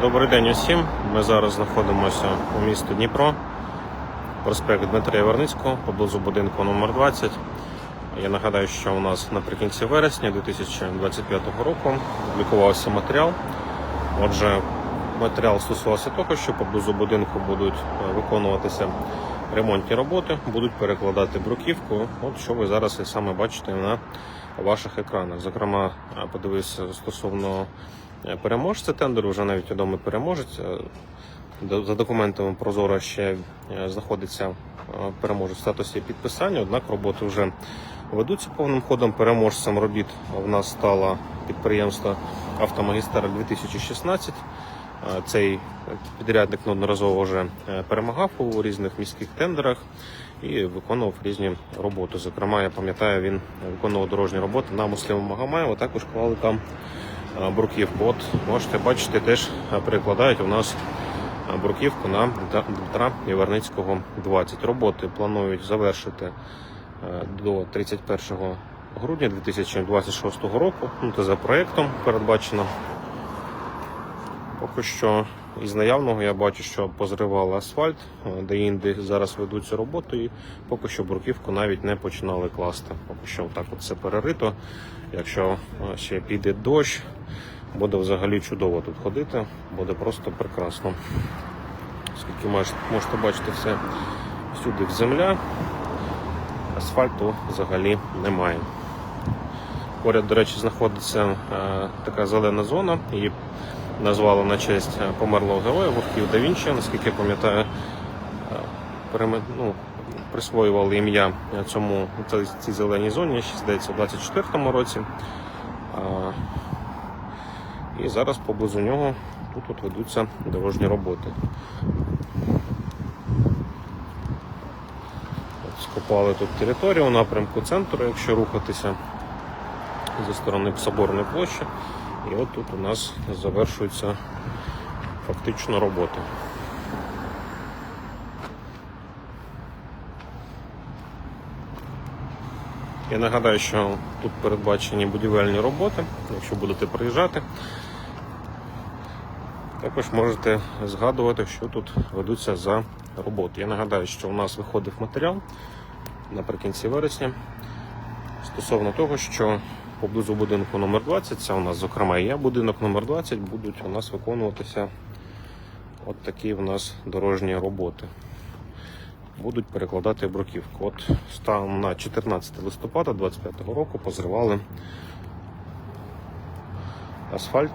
Добрий день усім. Ми зараз знаходимося у місті Дніпро, проспект Дмитрія Верницького, поблизу будинку номер 20. Я нагадаю, що у нас наприкінці вересня 2025 року публікувався матеріал. Отже, матеріал стосувався того, що поблизу будинку будуть е, виконуватися ремонтні роботи, будуть перекладати бруківку. От що ви зараз і саме бачите на ваших екранах. Зокрема, е, подивився стосовно е, переможця тендеру, вже навіть відомий переможець. Е, За документами Прозоро ще е, знаходиться е, переможець в статусі підписання, однак роботи вже ведуться повним ходом. Переможцем робіт в нас стало підприємство Автомагістер 2016. Е, Цей підрядник неодноразово вже е, перемагав у різних міських тендерах і виконував різні роботи. Зокрема, я пам'ятаю, він виконував дорожні роботи на Мусліму Магомаєва, також клали там бруківку. От можете бачити, теж перекладають у нас бурківку на Дмитра Яворницького 20. Роботи планують завершити е, до 31 грудня 2026 року. Ну, це за проєктом передбачено. Поки що із наявного я бачу, що позривали асфальт, е, де інде зараз ведуться роботи, і поки що бруківку навіть не починали класти. Поки що так от все перерито. Якщо е, ще піде дощ, буде взагалі чудово тут ходити, буде просто прекрасно. Оскільки можете бачити все всюди в земля, асфальту взагалі немає. Поряд, до речі, знаходиться е, така зелена зона. Її назвали на честь е, померлого героя Гурків да Вінчі, наскільки я пам'ятаю, е, ну, присвоювали ім'я цьому цій- зеленій зоні, ще здається, у 24-му році. І зараз поблизу нього тут от ведуться дорожні роботи. От Скопали тут територію у напрямку центру, якщо рухатися зі сторони Соборної площі. І от тут у нас завершується фактично робота. Я нагадаю, що тут передбачені будівельні роботи, якщо будете приїжджати. Також можете згадувати, що тут ведуться за роботи. Я нагадаю, що у нас виходив матеріал наприкінці вересня стосовно того, що поблизу будинку номер 20, це у нас, зокрема, і я, будинок номер 20, будуть у нас виконуватися от такі у нас дорожні роботи. Будуть перекладати бруківку. От станом на 14 листопада 2025 року позривали асфальт.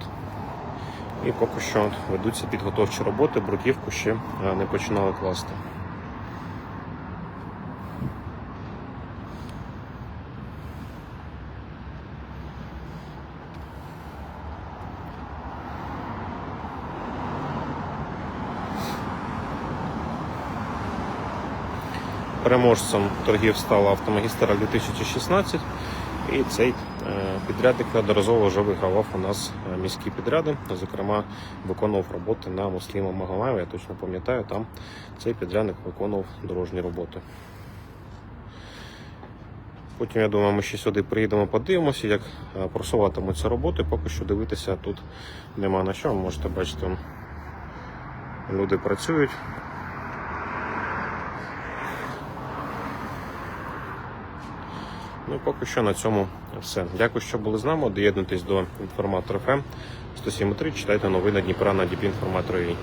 І поки що ведуться підготовчі роботи, бруківку ще е, не починали класти. Переможцем торгів стала автомагістра 2016. І цей е, підрядник неодноразово вже вигравав у нас е, міські підряди. Зокрема, виконував роботи на Мусліма Магомаєва. Я точно пам'ятаю, там цей підрядник виконував дорожні роботи. Потім, я думаю, ми ще сюди приїдемо, подивимося, як е, просуватимуться роботи. Поки що дивитися тут нема на що. Ви Можете бачити, люди працюють. Ну і поки що на цьому все. Дякую, що були з нами. Доєднуйтесь до інформатора ФМ 107.3. Читайте новини Дніпра на DP Інформатор.ua.